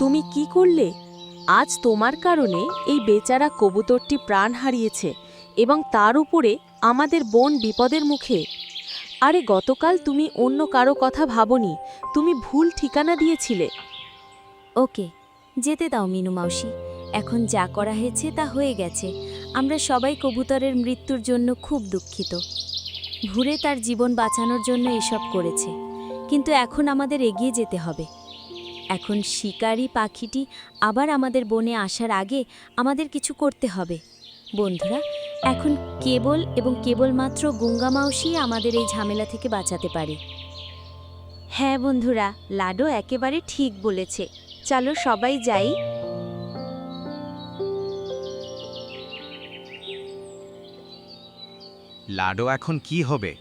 তুমি কি করলে? আজ তোমার কারণে এই বেচারা কবুতরটি প্রাণ হারিয়েছে এবং তার উপরে আমাদের বোন বিপদের মুখে। আরে গতকাল তুমি অন্য কারও কথা ভাবনি, তুমি ভুল ঠিকানা দিয়েছিলে। ওকে, যেতে দাও মিনু মাউসি, এখন যা করা হয়েছে তা হয়ে গেছে। আমরা সবাই কবুতরের মৃত্যুর জন্য খুব দুঃখিত। ভুরে তার জীবন বাঁচানোর জন্য এসব করেছে, কিন্তু এখন আমাদের এগিয়ে যেতে হবে। এখন শিকারি পাখিটি আবার আমাদের বনে আসার আগে আমাদের কিছু করতে হবে। বন্ধুরা এখন কেবল এবং কেবলমাত্র গুঙ্গা মাউসি আমাদের এই ঝামেলা থেকে বাঁচাতে পারে। হ্যাঁ বন্ধুরা লাডো একেবারে ঠিক বলেছে। চলো সবাই যাই। লাডো এখন কি হবে?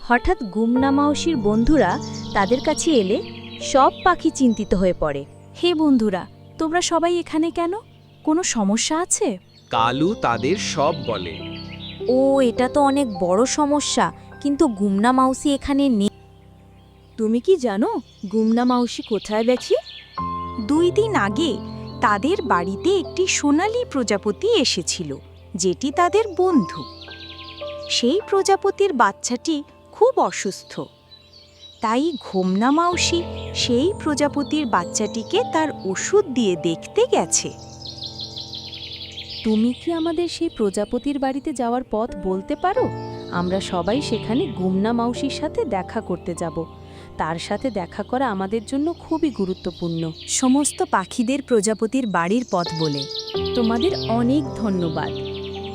হঠাৎ গুমনা মাউসির বন্ধুরা তাদের কাছে এলে সব পাখি চিন্তিত হয়ে পড়ে। হে বন্ধুরা তোমরা সবাই এখানে কেন? কোনো সমস্যা আছে? কালু তাদের সব বলে। ও এটা তো অনেক বড় সমস্যা কিন্তু গুমনা মাউসি এখানে নেই। তুমি কি জানো গুমনা মাউসি কোথায় গেছি দুই দিন আগে তাদের বাড়িতে একটি সোনালী প্রজাপতি এসেছিল যেটি তাদের বন্ধু। সেই প্রজাপতির বাচ্চাটি খুব অসুস্থ। তাই ঘোমনা মাউসি সেই প্রজাপতির বাচ্চাটিকে তার ওষুধ দিয়ে দেখতে গেছে। তুমি কি আমাদের সেই প্রজাপতির বাড়িতে যাওয়ার পথ বলতে পারো? আমরা সবাই সেখানে গুমনা মাউসির সাথে দেখা করতে যাব। তার সাথে দেখা করা আমাদের জন্য খুবই গুরুত্বপূর্ণ। সমস্ত পাখিদের প্রজাপতির বাড়ির পথ বলে। তোমাদের অনেক ধন্যবাদ।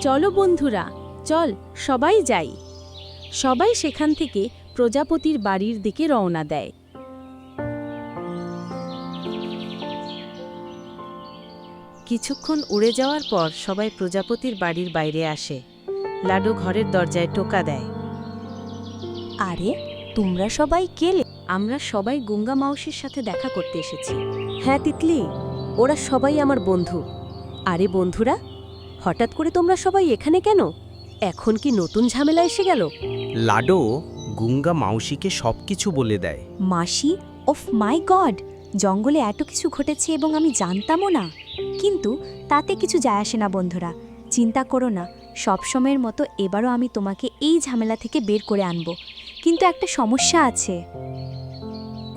চলো বন্ধুরা, চল, সবাই যাই। সবাই সেখান থেকে প্রজাপতির বাড়ির দিকে রওনা দেয়। কিছুক্ষণ উড়ে যাওয়ার পর সবাই প্রজাপতির বাড়ির বাইরে আসে। লাডু ঘরের দরজায় টোকা দেয়। আরে তোমরা সবাই কেলে আমরা সবাই গুঙ্গা মাউসির সাথে দেখা করতে এসেছি। হ্যাঁ তিতলি ওরা সবাই আমার বন্ধু। আরে বন্ধুরা হঠাৎ করে তোমরা সবাই এখানে কেন? এখন কি নতুন ঝামেলা এসে গেল? লাডো গুঙ্গা মাউসিকে সব কিছু বলে দেয়। মাসি অফ মাই গড জঙ্গলে এত কিছু ঘটেছে এবং আমি জানতামও না। কিন্তু তাতে কিছু যায় আসে না বন্ধুরা চিন্তা করো না সবসময়ের মতো এবারও আমি তোমাকে এই ঝামেলা থেকে বের করে আনব। কিন্তু একটা সমস্যা আছে।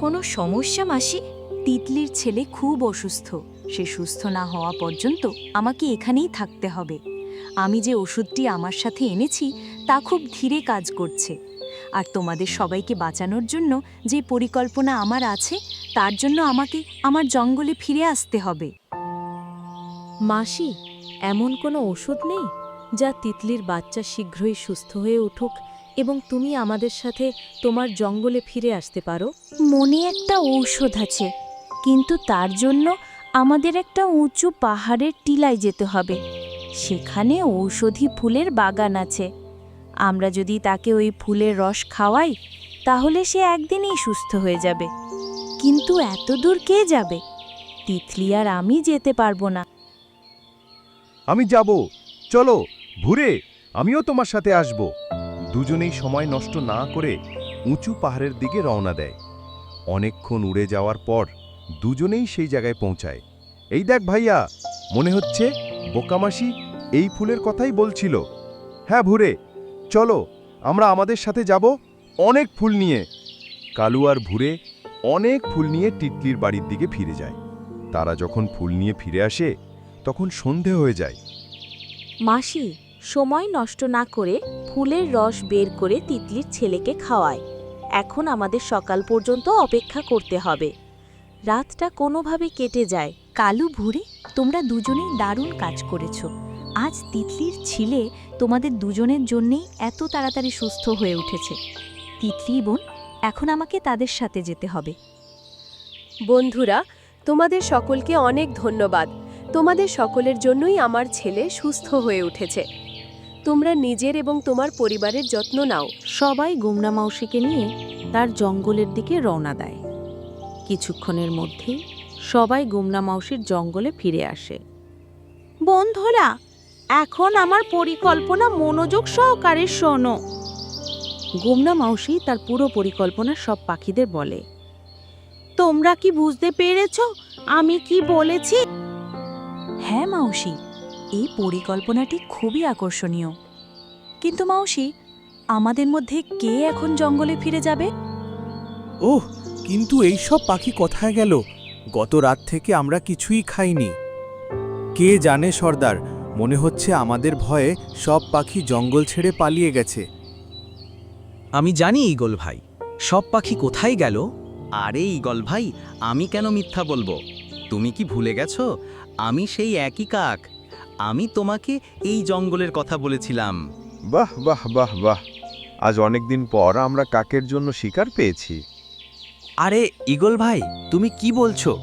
কোনো সমস্যা মাসি? তিতলির ছেলে খুব অসুস্থ। সে সুস্থ না হওয়া পর্যন্ত আমাকে এখানেই থাকতে হবে। আমি যে ওষুধটি আমার সাথে এনেছি তা খুব ধীরে কাজ করছে। আর তোমাদের সবাইকে বাঁচানোর জন্য যে পরিকল্পনা আমার আছে তার জন্য আমাকে আমার জঙ্গলে ফিরে আসতে হবে। মাসি এমন কোনো ওষুধ নেই যা তিতলির বাচ্চা শীঘ্রই সুস্থ হয়ে উঠুক এবং তুমি আমাদের সাথে তোমার জঙ্গলে ফিরে আসতে পারো? মনে একটা ঔষধ আছে কিন্তু তার জন্য আমাদের একটা উঁচু পাহাড়ের টিলায় যেতে হবে। সেখানে ঔষধি ফুলের বাগান আছে। আমরা যদি তাকে ওই ফুলের রস খাওয়াই, তাহলে সে একদিনেই সুস্থ হয়ে যাবে। কিন্তু এত দূর কে যাবে? তিতলি আর আমি যেতে পারব না। আমি যাব। চলো ভুরে আমিও তোমার সাথে আসব। দুজনেই সময় নষ্ট না করে উঁচু পাহাড়ের দিকে রওনা দেয়। অনেকক্ষণ উড়ে যাওয়ার পর দুজনেই সেই জায়গায় পৌঁছায়। এই দেখ ভাইয়া, মনে হচ্ছে বোকামাসি এই ফুলের কথাই বলছিল। হ্যাঁ ভুরে চলো, আমরা আমাদের সাথে যাব অনেক ফুল নিয়ে। কালু আর ভুরে অনেক ফুল নিয়ে টিটলির বাড়ির দিকে ফিরে যায়। তারা যখন ফুল নিয়ে ফিরে আসে, তখন সন্ধে হয়ে যায়। মাসি, সময় নষ্ট না করে ফুলের রস বের করে তিতলির ছেলেকে খাওয়ায়। এখন আমাদের সকাল পর্যন্ত অপেক্ষা করতে হবে। রাতটা কোনোভাবে কেটে যায়। কালু, ভুরে, তোমরা দুজনেই দারুণ কাজ করেছ। আজ তিতলির ছিলে তোমাদের দুজনের জন্যেই এত তাড়াতাড়ি সুস্থ হয়ে উঠেছে। তিতলি বোন এখন আমাকে তাদের সাথে যেতে হবে। বন্ধুরা তোমাদের সকলকে অনেক ধন্যবাদ। তোমাদের সকলের জন্যই আমার ছেলে সুস্থ হয়ে উঠেছে। তোমরা নিজের এবং তোমার পরিবারের যত্ন নাও। সবাই গুমনা মাউসিকে নিয়ে তার জঙ্গলের দিকে রওনা দেয়। কিছুক্ষণের মধ্যেই সবাই গুমনা মাউসির জঙ্গলে ফিরে আসে। বন্ধুরা এখন আমার পরিকল্পনা মনোযোগ সহকারে শোনো। গুমনা মাউসি তার পুরো পরিকল্পনা সব পাখিদের বলে। তোমরা কি বুঝতে পেরেছ আমি কি বলেছি? হ্যাঁ মাউসি, এই পরিকল্পনাটি খুবই আকর্ষণীয়। কিন্তু মাউসি, আমাদের মধ্যে কে এখন জঙ্গলে ফিরে যাবে? ওহ, কিন্তু এই সব পাখি কোথায় গেল? গত রাত থেকে আমরা কিছুই খাইনি। কে জানে সর্দার মনে হচ্ছে আমাদের ভয়ে সব পাখি জঙ্গল ছেড়ে পালিয়ে গেছে। আমি জানি ইগল ভাই সব পাখি কোথায় গেল? আরে ইগল ভাই আমি কেন মিথ্যা বলব? তুমি কি ভুলে গেছো? আমি সেই একই কাক। আমি তোমাকে এই জঙ্গলের কথা বলেছিলাম। বাহ বাহ বাহ বাহ। আজ অনেক দিন পর আমরা কাকের জন্য শিকার পেয়েছি। আরে ইগল ভাই তুমি কি বলছো?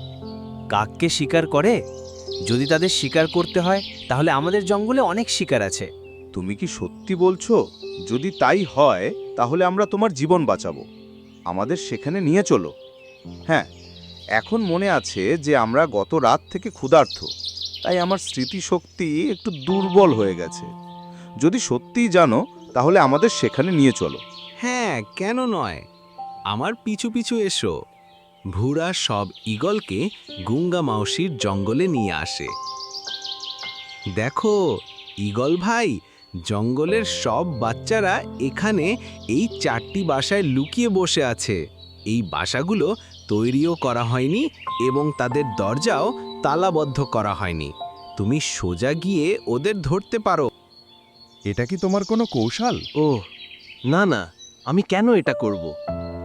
কাককে শিকার করে যদি তাদের শিকার করতে হয় তাহলে আমাদের জঙ্গলে অনেক শিকার আছে। তুমি কি সত্যি বলছো? যদি তাই হয় তাহলে আমরা তোমার জীবন বাঁচাবো। আমাদের সেখানে নিয়ে চলো। হ্যাঁ এখন মনে আছে যে আমরা গত রাত থেকে ক্ষুধার্ত। তাই আমার স্মৃতিশক্তি একটু দুর্বল হয়ে গেছে। যদি সত্যিই জানো তাহলে আমাদের সেখানে নিয়ে চলো। হ্যাঁ কেন নয়? আমার পিছু পিছু এসো। ভুরা সব ঈগলকে গুঙ্গা মাউসির জঙ্গলে নিয়ে আসে। দেখো ঈগল ভাই জঙ্গলের সব বাচ্চারা এখানে এই চারটি বাসায় লুকিয়ে বসে আছে। এই বাসাগুলো তৈরিও করা হয়নি এবং তাদের দরজাও তালাবদ্ধ করা হয়নি। তুমি সোজা গিয়ে ওদের ধরতে পারো। এটা কি তোমার কোনো কৌশল? ও না না আমি কেন এটা করব?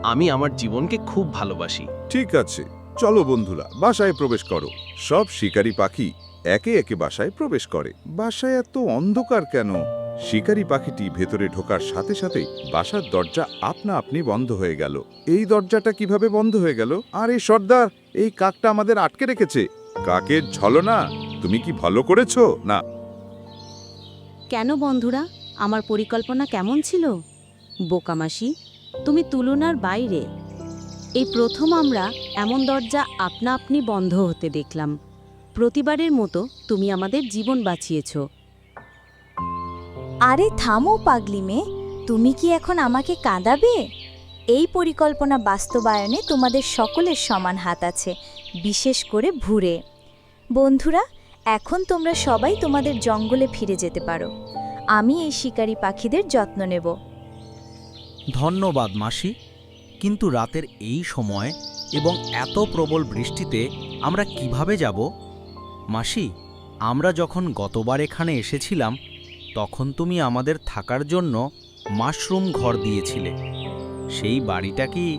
আমি আমার জীবনকে খুব ভালোবাসি। ঠিক আছে চলো বন্ধুরা বাসায় প্রবেশ করো। সব শিকারী পাখি একে একে বাসায় প্রবেশ করে। বাসায় এত অন্ধকার কেন? শিকারী পাখিটি ভেতরে ঢোকার সাথে সাথে বাসার দরজা আপনা আপনি বন্ধ হয়ে গেল। এই দরজাটা কীভাবে বন্ধ হয়ে গেল? আর এই সর্দার এই কাকটা আমাদের আটকে রেখেছে। কাকের ছলনা তুমি কি ভালো করেছ? না। কেন বন্ধুরা? আমার পরিকল্পনা কেমন ছিল? বোকামাসি তুমি তুলনার বাইরে। এই প্রথম আমরা এমন দরজা আপনা আপনি বন্ধ হতে দেখলাম। প্রতিবারের মতো তুমি আমাদের জীবন বাঁচিয়েছ। আরে থামো পাগলি মেয়ে, তুমি কি এখন আমাকে কাঁদাবে? এই পরিকল্পনা বাস্তবায়নে তোমাদের সকলের সমান হাত আছে, বিশেষ করে ভুরে বন্ধুরা, এখন তোমরা সবাই তোমাদের জঙ্গলে ফিরে যেতে পারো। আমি এই শিকারী পাখিদের যত্ন নেব। ধন্যবাদ মাসি। কিন্তু রাতের এই সময় এবং এত প্রবল বৃষ্টিতে আমরা কীভাবে যাব? মাসি আমরা যখন গতবার এখানে এসেছিলাম তখন তুমি আমাদের থাকার জন্য মাশরুম ঘর দিয়েছিলে। সেই বাড়িটা কি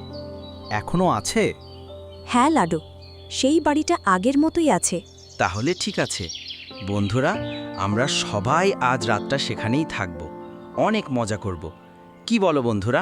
এখনও আছে? হ্যাঁ লাডু। সেই বাড়িটা আগের মতোই আছে। তাহলে ঠিক আছে। বন্ধুরা আমরা সবাই আজ রাতটা সেখানেই থাকব। অনেক মজা করব। কি বলো বন্ধুরা?